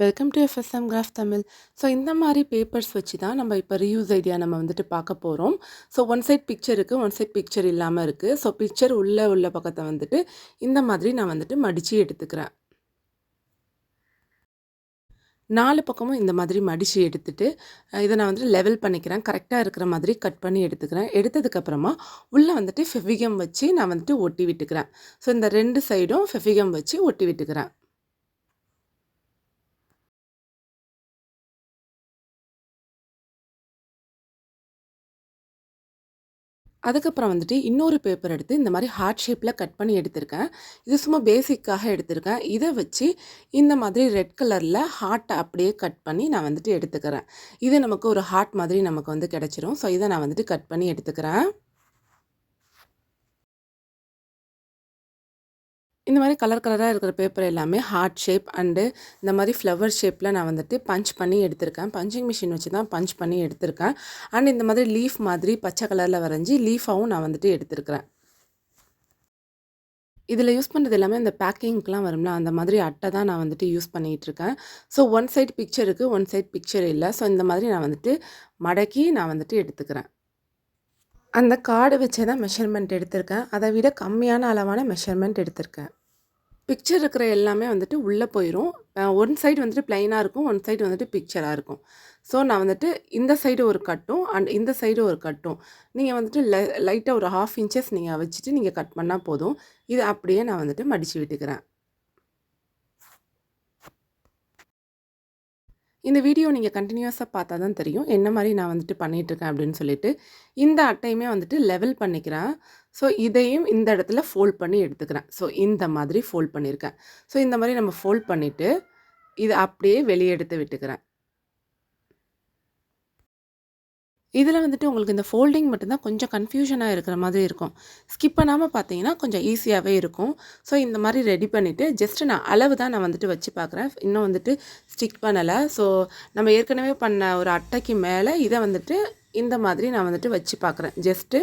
Welcome to FSM craft Tamil so இந்த மாதிரி papers வச்சு தான் நம்ம இப்போ ரீயூஸ் ஐடியா நம்ம வந்துட்டு பார்க்க போகிறோம் ஸோ ஒன் சைட் பிக்சர் இருக்குது ஒன் சைட் பிக்சர் இல்லாமல் இருக்குது ஸோ பிக்சர் உள்ளே உள்ள பக்கத்தை வந்துட்டு இந்த மாதிரி நான் வந்துட்டு மடித்து எடுத்துக்கிறேன். நாலு பக்கமும் இந்த மாதிரி மடித்து எடுத்துட்டு இதை நான் வந்துட்டு லெவல் பண்ணிக்கிறேன். கரெக்டாக இருக்கிற மாதிரி கட் பண்ணி எடுத்துக்கிறேன். எடுத்ததுக்கப்புறமா உள்ளே வந்துட்டு ஃபெவிகம் வச்சு நான் வந்துட்டு ஒட்டி விட்டுக்கிறேன். ஸோ இந்த ரெண்டு சைடும் ஃபெவிகம் வச்சு ஒட்டி விட்டுக்கிறேன். அதுக்கப்புறம் வந்துட்டு இன்னொரு பேப்பர் எடுத்து இந்த மாதிரி ஹார்ட் ஷேப்பில் கட் பண்ணி எடுத்திருக்கேன். இது சும்மா பேசிக்காக எடுத்திருக்கேன். இதை வச்சு இந்த மாதிரி ரெட் கலரில் ஹார்ட்டை அப்படியே கட் பண்ணி நான் வந்துட்டு எடுத்துக்கிறேன். இது நமக்கு ஒரு ஹார்ட் மாதிரி நமக்கு வந்து கிடச்சிரும். ஸோ இதை நான் வந்துட்டு கட் பண்ணி எடுத்துக்கிறேன். இந்த மாதிரி கலர் கலராக இருக்கிற பேப்பர் எல்லாமே ஹார்ட் ஷேப் அண்டு இந்த மாதிரி ஃப்ளவர் ஷேப்பில் நான் வந்துட்டு பஞ்ச் பண்ணி எடுத்திருக்கேன். பஞ்சிங் மிஷின் வச்சு தான் பஞ்ச் பண்ணி எடுத்திருக்கேன். அண்ட் இந்த மாதிரி லீஃப் மாதிரி பச்சை கலரில் வரைஞ்சி லீஃபாகவும் நான் வந்துட்டு எடுத்திருக்கிறேன். இதில் யூஸ் பண்ணுறது எல்லாமே அந்த பேக்கிங்க்கெலாம் வரும்ல அந்த மாதிரி அட்டை தான் நான் வந்துட்டு யூஸ் பண்ணிகிட்டு இருக்கேன் ஸோ ஒன் சைட் பிக்சருக்கு ஒன் சைட் பிக்சர் இல்லை. ஸோ இந்த மாதிரி நான் வந்துட்டு மடக்கி நான் வந்துட்டு எடுத்துக்கிறேன். அந்த கார்டு வச்சே தான் மெஷர்மெண்ட் எடுத்திருக்கேன். அதை விட கம்மியான அளவான மெஷர்மெண்ட் எடுத்திருக்கேன். பிக்சர் இருக்கிற எல்லாமே வந்துட்டு உள்ளே போயிடும் ஒன் சைடு வந்துட்டு ப்ளைனாக இருக்கும் ஒன் சைடு வந்துட்டு பிக்சராக இருக்கும். ஸோ நான் வந்துட்டு இந்த சைடு ஒரு கட்டும் அண்ட் இந்த சைடு ஒரு கட்டும். நீங்கள் வந்துட்டு லை லைட்டாக ஒரு ஹாஃப் இன்ச்சஸ் நீங்கள் வச்சுட்டு நீங்கள் கட் பண்ணால் போதும். இது அப்படியே நான் வந்துட்டு மடித்து விட்டுக்கிறேன். இந்த வீடியோ நீங்கள் கண்டினியூஸாக பார்த்தா தான் தெரியும். என்ன மாதிரி நான் வந்துட்டு பண்ணிகிட்ருக்கேன் அப்படின்னு சொல்லிட்டு இந்த அட்டையுமே வந்துட்டு லெவல் பண்ணிக்கிறேன். ஸோ இதையும் இந்த இடத்துல ஃபோல்ட் பண்ணி எடுத்துக்கிறேன். ஸோ இந்த மாதிரி ஃபோல்ட் பண்ணியிருக்கேன். ஸோ இந்த மாதிரி நம்ம ஃபோல்ட் பண்ணிவிட்டு இதை அப்படியே வெளியே எடுத்து விட்டுக்கிறேன். இதில் வந்துட்டு உங்களுக்கு இந்த ஃபோல்டிங் மட்டும்தான் கொஞ்சம் கன்ஃபியூஷனாக இருக்கிற மாதிரி இருக்கும். ஸ்கிப் பண்ணாமல் பார்த்தீங்கன்னா கொஞ்சம் ஈஸியாகவே இருக்கும். ஸோ இந்த மாதிரி ரெடி பண்ணிவிட்டு ஜஸ்ட்டு நான் அளவு தான் நான் வந்துட்டு வச்சு பார்க்குறேன். இன்னும் வந்துட்டு ஸ்டிக் பண்ணலை. ஸோ நம்ம ஏற்கனவே பண்ண ஒரு அட்டைக்கு மேலே இதை வந்துட்டு இந்த மாதிரி நான் வந்துட்டு வச்சு பார்க்குறேன். ஜஸ்ட்டு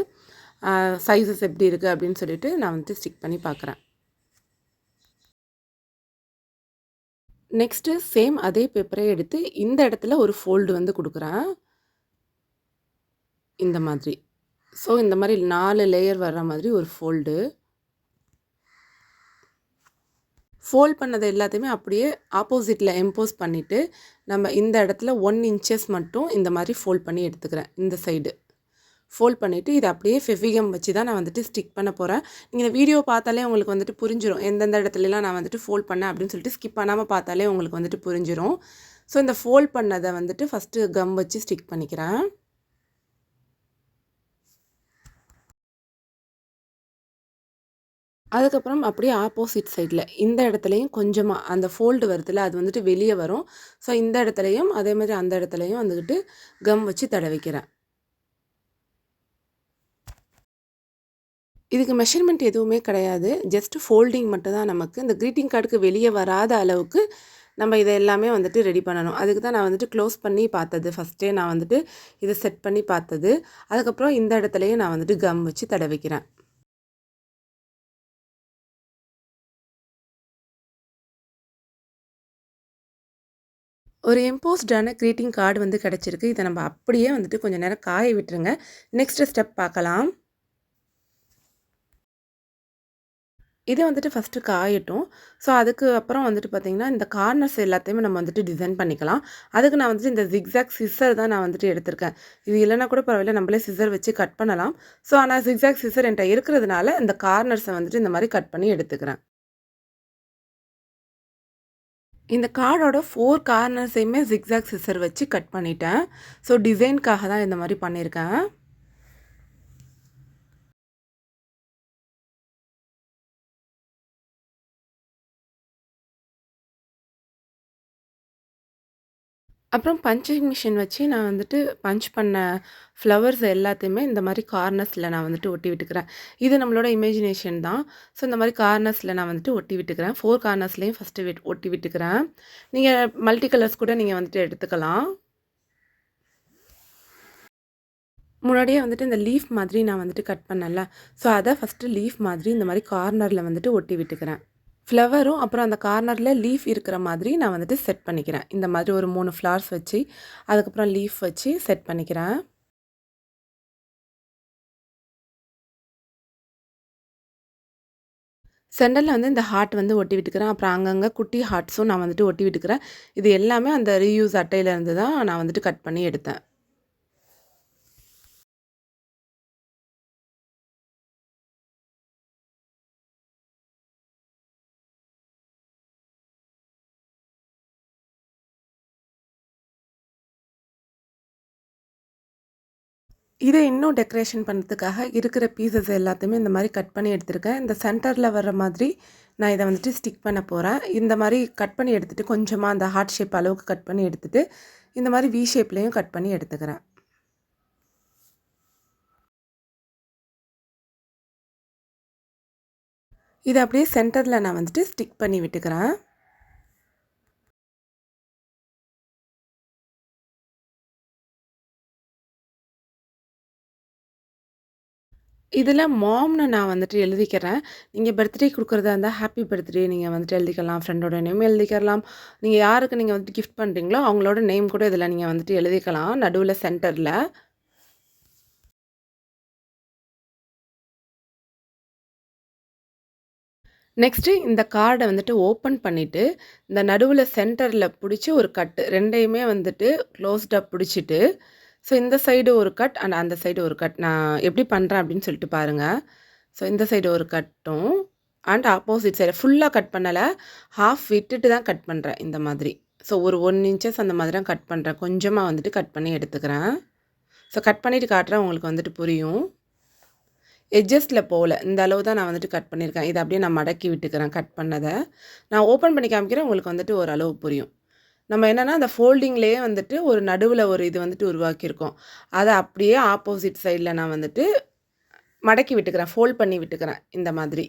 சைஸஸ் எப்படி இருக்குது அப்படின்னு சொல்லிட்டு நான் வந்துட்டு ஸ்டிக் பண்ணி பார்க்குறேன். நெக்ஸ்ட்டு சேம் அதே பேப்பரை எடுத்து இந்த இடத்துல ஒரு ஃபோல்டு வந்து கொடுக்குறேன். இந்த மாதிரி. ஸோ இந்த மாதிரி நாலு லேயர் வர்ற மாதிரி ஒரு ஃபோல்டு ஃபோல்ட் பண்ணதை எல்லாத்தையுமே அப்படியே ஆப்போசிட்டில் எம்போஸ் பண்ணிவிட்டு நம்ம இந்த இடத்துல ஒன் இன்ச்சஸ் மட்டும் இந்த மாதிரி ஃபோல்ட் பண்ணி எடுத்துக்கிறேன் இந்த சைடு ஃபோல்ட் பண்ணிவிட்டு இதை அப்படியே ஃபெவிகம் வச்சு தான் நான் வந்துட்டு ஸ்டிக் பண்ண போகிறேன் நீங்கள் இந்த வீடியோ பார்த்தாலே உங்களுக்கு வந்துட்டு புரிஞ்சிடும் எந்தெந்த இடத்துலலாம் நான் வந்துட்டு ஃபோல்ட் பண்ணேன் அப்படின்னு சொல்லிட்டு ஸ்கிப் பண்ணாமல் பார்த்தாலே உங்களுக்கு வந்துட்டு புரிஞ்சிடும் ஸோ இந்த ஃபோல்ட் பண்ணதை வந்துட்டு ஃபஸ்ட்டு கம் வச்சு ஸ்டிக் பண்ணிக்கிறேன். அதுக்கப்புறம் அப்படியே ஆப்போசிட் சைடில் இந்த இடத்துலையும் கொஞ்சமாக அந்த ஃபோல்டு வருதுல்ல அது வந்துட்டு வெளியே வரும். ஸோ இந்த இடத்துலையும் அதே மாதிரி அந்த இடத்துலையும் வந்துக்கிட்டு கம் வச்சு தடவிக்கிறேன். இதுக்கு மெஷர்மெண்ட் எதுவுமே கிடையாது. ஜஸ்ட் ஃபோல்டிங் மட்டும்தான் நமக்கு. இந்த க்ரீட்டிங் கார்டுக்கு வெளியே வராத அளவுக்கு நம்ம இதை எல்லாமே வந்துட்டு ரெடி பண்ணணும். அதுக்கு தான் நான் வந்துட்டு க்ளோஸ் பண்ணி பார்த்தது. ஃபஸ்ட்டே நான் வந்துட்டு இதை செட் பண்ணி பார்த்தது. அதுக்கப்புறம் இந்த இடத்துலையும் நான் வந்துட்டு கம் வச்சு தடவிக்கிறேன். ஒரு எம்போஸ்டான க்ரீட்டிங் கார்டு வந்து கிடச்சிருக்கு. இதை நம்ம அப்படியே வந்துட்டு கொஞ்சம் நேரம் காய விட்டுருங்க. நெக்ஸ்ட் ஸ்டெப் பார்க்கலாம். இது வந்துட்டு ஃபஸ்ட்டு காயட்டும். ஸோ அதுக்கு அப்புறம் வந்துட்டு பார்த்திங்கன்னா இந்த கார்னர்ஸ் எல்லாத்தையுமே நம்ம வந்துட்டு டிசைன் பண்ணிக்கலாம். அதுக்கு நான் வந்துட்டு இந்த ஜிக்ஸாக் சிசர் தான் நான் வந்துட்டு எடுத்திருக்கேன். இது இல்லைனா கூட பரவாயில்ல நம்மளே சிசர் வச்சு கட் பண்ணலாம். ஸோ ஆனால் ஜிக்ஸாக் சிசர் என்கிட்ட இருக்கிறதுனால இந்த கார்னர்ஸை வந்துட்டு இந்த மாதிரி கட் பண்ணி எடுத்துக்கிறேன். இந்த கார்டோட ஃபோர் கார்னர்ஸையுமே ஜிக்ஸாக் சிசர் வச்சு கட் பண்ணிட்டேன். ஸோ டிசைனுக்காக தான் இந்த மாதிரி பண்ணியிருக்கேன். அப்புறம் பஞ்சிங் மிஷின் வச்சு நான் வந்துட்டு பஞ்ச் பண்ண ஃப்ளவர்ஸ் எல்லாத்தையுமே இந்த மாதிரி கார்னர்ஸில் நான் வந்துட்டு ஒட்டி விட்டுக்கிறேன். இது நம்மளோட இமேஜினேஷன் தான். ஸோ இந்த மாதிரி கார்னர்ஸில் நான் வந்துட்டு ஒட்டி விட்டுக்கிறேன். ஃபோர் கார்னர்ஸ்லேயும் ஃபஸ்ட்டு விட் ஒட்டி விட்டுக்கிறேன். நீங்கள் மல்டி கலர்ஸ் கூட நீங்கள் வந்துட்டு எடுத்துக்கலாம். முன்னாடியே வந்துட்டு இந்த லீஃப் மாதிரி நான் வந்துட்டு கட் பண்ணல. ஸோ அதை ஃபஸ்ட்டு லீஃப் மாதிரி இந்த மாதிரி கார்னரில் வந்துட்டு ஒட்டி விட்டுக்கிறேன். ஃப்ளவரும் அப்புறம் அந்த கார்னரில் லீஃப் இருக்கிற மாதிரி நான் வந்துட்டு செட் பண்ணிக்கிறேன். இந்த மாதிரி ஒரு மூணு ஃப்ளவர்ஸ் வச்சு அதுக்கப்புறம் லீஃப் வச்சு செட் பண்ணிக்கிறேன். சென்டரில் வந்து இந்த ஹார்ட் வந்து ஒட்டி விட்டுக்கிறேன். அப்புறம் அங்கங்கே குட்டி ஹார்ட்ஸும் நான் வந்துட்டு ஒட்டி விட்டுக்கிறேன். இது எல்லாமே அந்த ரீயூஸ் அட்டையிலேருந்து தான் நான் வந்துட்டு கட் பண்ணி எடுத்தேன். இதை இன்னும் டெக்கரேஷன் பண்ணுறதுக்காக இருக்கிற பீசஸ் எல்லாத்தையுமே இந்த மாதிரி கட் பண்ணி எடுத்திருக்கேன். இந்த சென்டரில் வர்ற மாதிரி நான் இதை வந்துட்டு ஸ்டிக் பண்ண போகிறேன் இந்த மாதிரி கட் பண்ணி எடுத்துகிட்டு கொஞ்சமாக அந்த ஹார்ட் ஷேப் அளவுக்கு கட் பண்ணி எடுத்துகிட்டு இந்த மாதிரி வி ஷேப்லேயும் கட் பண்ணி எடுத்துக்கிறேன். இதை அப்படியே சென்டரில் நான் வந்துட்டு ஸ்டிக் பண்ணி விட்டுக்கிறேன். இதில் மாம்னு நான் வந்துட்டு எழுதிக்கிறேன். நீங்கள் பர்த்டே கொடுக்குறதா இருந்தால் ஹாப்பி பர்த்டே நீங்கள் வந்துட்டு எழுதிக்கலாம். ஃப்ரெண்டோட நேம் எழுதிக்கலாம். நீங்கள் யாருக்கு நீங்கள் வந்துட்டு கிஃப்ட் பண்ணுறீங்களோ அவங்களோட நேம் கூட இதில் நீங்கள் வந்துட்டு எழுதிக்கலாம். நடுவில் சென்டரில் நெக்ஸ்ட்டு இந்த கார்டை வந்துட்டு ஓப்பன் பண்ணிவிட்டு இந்த நடுவில் சென்டரில் பிடிச்சி ஒரு கட்டு ரெண்டையுமே வந்துட்டு க்ளோஸ்டாக பிடிச்சிட்டு ஸோ இந்த சைடு ஒரு கட் அண்ட் அந்த சைடு ஒரு கட் நான் எப்படி பண்ணுறேன் அப்படின்னு சொல்லிட்டு பாருங்கள் ஸோ இந்த சைடு ஒரு கட்டும் அண்ட் ஆப்போசிட் சைடு ஃபுல்லாக கட் பண்ணலை. ஹாஃப் விட்டுட்டு தான் கட் பண்ணுறேன் இந்த மாதிரி. ஸோ ஒரு ஒன் இன்ச்சஸ் அந்த மாதிரி தான் கட் பண்ணுறேன் கொஞ்சமாக வந்துட்டு கட் பண்ணி எடுத்துக்கிறேன். ஸோ கட் பண்ணிவிட்டு காட்டுறேன் உங்களுக்கு வந்துட்டு புரியும். எட்ஜஸ்ட்டில் போகல. இந்த அளவு தான் நான் வந்துட்டு கட் பண்ணியிருக்கேன். இதை அப்படியே நான் மடக்கி விட்டுக்கிறேன் கட் பண்ணதை. நான் ஓப்பன் பண்ணி காமிக்கிறேன் உங்களுக்கு வந்துட்டு ஓரளவு புரியும். நம்ம என்னென்னா அந்த ஃபோல்டிங்லேயே வந்துட்டு ஒரு நடுவில் ஒரு இது வந்துட்டு உருவாக்கியிருக்கோம். அதை அப்படியே ஆப்போசிட் சைடில் நான் வந்துட்டு மடக்கி விட்டுக்கிறேன் ஃபோல்ட் பண்ணி விட்டுக்கிறேன் இந்த மாதிரி.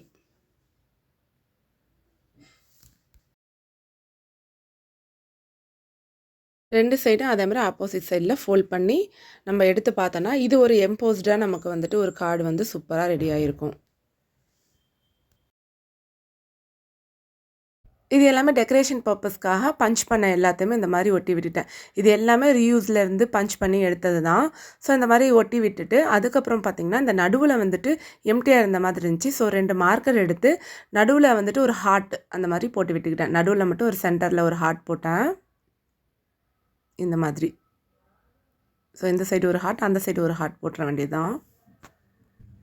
ரெண்டு சைடும் அதே மாதிரி ஆப்போசிட் சைடில் ஃபோல்ட் பண்ணி நம்ம எடுத்து பார்த்தோன்னா இது ஒரு எம்போஸ்டாக நமக்கு வந்துட்டு ஒரு கார்டு வந்து சூப்பராக ரெடி ஆகிருக்கும் இது எல்லாமே டெக்கரேஷன் பர்பஸ்க்காக பஞ்ச் பண்ண எல்லாத்தையுமே இந்த மாதிரி ஒட்டி விட்டுட்டேன். இது எல்லாமே ரீயூஸ்லேருந்து பஞ்ச் பண்ணி எடுத்தது தான். ஸோ இந்த மாதிரி ஒட்டி விட்டுட்டு அதுக்கப்புறம் பார்த்திங்கன்னா இந்த நடுவில் வந்துட்டு எம்டிஆர் இருந்த மாதிரி இருந்துச்சு. ஸோ ரெண்டு மார்க்கர் எடுத்து நடுவில் வந்துட்டு ஒரு ஹார்ட் அந்த மாதிரி போட்டு விட்டுக்கிட்டேன். நடுவில் மட்டும் ஒரு சென்டரில் ஒரு ஹார்ட் போட்டேன். இந்த மாதிரி. ஸோ இந்த சைடு ஒரு ஹார்ட் அந்த சைடு ஒரு ஹார்ட் போட்டுற வேண்டியது தான்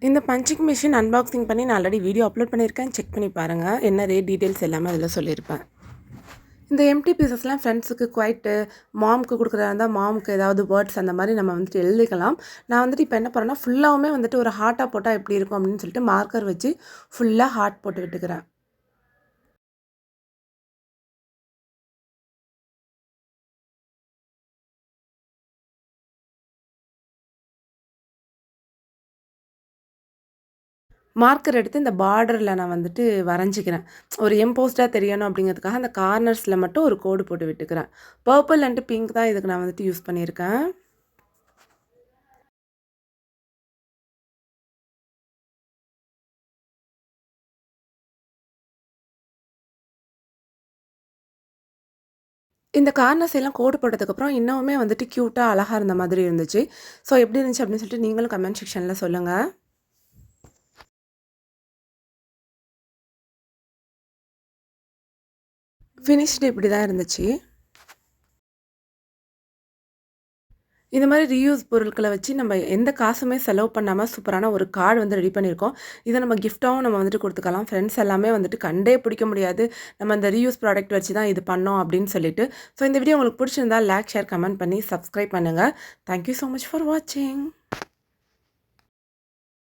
இந்த பஞ்சிங் மிஷின் அன்பாக்சிங் பண்ணி நான் ஆல்ரெடி வீடியோ அப்லோட் பண்ணியிருக்கேன். செக் பண்ணி பாருங்கள் என்ன ரேட் டீட்டெயில்ஸ் எல்லாமே அதில் சொல்லியிருப்பேன். இந்த எம்டி பீசஸ்லாம் ஃப்ரெண்ட்ஸுக்கு குவைட்டு மாமுக்கு கொடுக்குறதா இருந்தால் மாமுக்கு ஏதாவது வேர்ட்ஸ் அந்த மாதிரி நம்ம வந்துட்டு எழுதிக்கலாம். நான் வந்துட்டு இப்போ என்ன பண்ணுறேன்னா ஃபுல்லாகவுமே வந்துட்டு ஒரு ஹார்ட்டாக போட்டால் எப்படி இருக்கும் அப்படின்னு சொல்லிட்டு மார்க்கர் வச்சு ஃபுல்லாக ஹார்ட் போட்டு விட்டுக்கிறேன். மார்க்கர் எடுத்து இந்த பார்டரில் நான் வந்துட்டு வரைஞ்சிக்கிறேன். ஒரு எம்போஸ்டாக தெரியணும் அப்படிங்கிறதுக்காக அந்த கார்னர்ஸில் மட்டும் ஒரு கோடு போட்டு விட்டுக்கிறேன். பர்பிள் அண்டு பிங்க் தான் இதுக்கு நான் வந்துட்டு யூஸ் பண்ணியிருக்கேன். இந்த கார்னர்ஸ் எல்லாம் கோடு போட்டதுக்கப்புறம் இன்னுமே வந்துட்டு க்யூட்டாக அழகாக இருந்த மாதிரி இருந்துச்சு. ஸோ எப்படி இருந்துச்சு அப்படின்னு சொல்லிட்டு நீங்களும் கமெண்ட் செக்ஷனில் சொல்லுங்கள் ஃபினிஷ்டு இப்படி தான் இருந்துச்சு. இந்த மாதிரி ரீயூஸ் பொருட்களை வச்சு நம்ம எந்த காசுமே செலவு பண்ணாமல் சூப்பரான ஒரு கார்டு வந்து ரெடி பண்ணியிருக்கோம். இதை நம்ம கிஃப்ட்டாகவும் நம்ம வந்துட்டு கொடுத்துக்கலாம். ஃப்ரெண்ட்ஸ் எல்லாமே வந்துட்டு கண்டே பிடிக்க முடியாது. நம்ம இந்த ரீயூஸ் ப்ராடக்ட் வச்சு தான் இது பண்ணோம் அப்படின்னு சொல்லிட்டு. ஸோ இந்த வீடியோ உங்களுக்கு பிடிச்சிருந்தா லைக் ஷேர் கமெண்ட் பண்ணி சப்ஸ்கிரைப் பண்ணுங்கள் thank you so much for வாட்சிங்